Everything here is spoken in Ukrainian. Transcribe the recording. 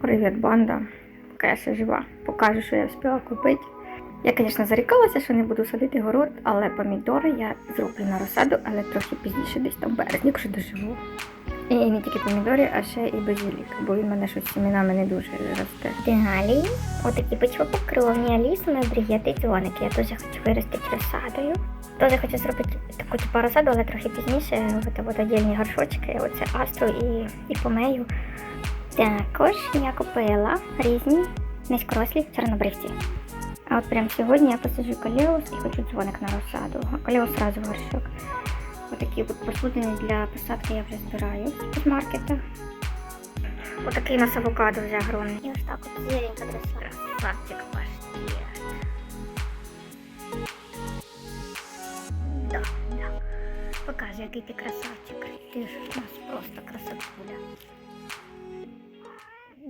Привіт, банда. Поки я ще жива. Покажу, що я встигла купити. Я, звісно, зарікалася, що не буду садити город, але помідори я зроблю на розсаду, але трохи пізніше, десь там березні, якщо доживу. І не тільки помідори, а ще і базилік, бо він мене щось з семенами не дуже росте. Далі, отакі почвопокровні алісами бригети дзвоники. Я теж хочу виростити розсадою. Теж хочу зробити таку типу розсаду, але трохи пізніше. От, от отдільні горшочки, оце астру і, і помею. Також я купила різні низькорослі чорнобривці. А от прямо сьогодні я посаджу каліус і хочу дзвоник на розсаду. А Каліус одразу горшок. Отакі от посудини для посадки я вже збираю з маркета. Отакий у нас авокадо вже огромний. І ось так от зеленька дресла. Красавчик паштет. Да, да. Покажи, який ти красавчик. Ти ж у нас.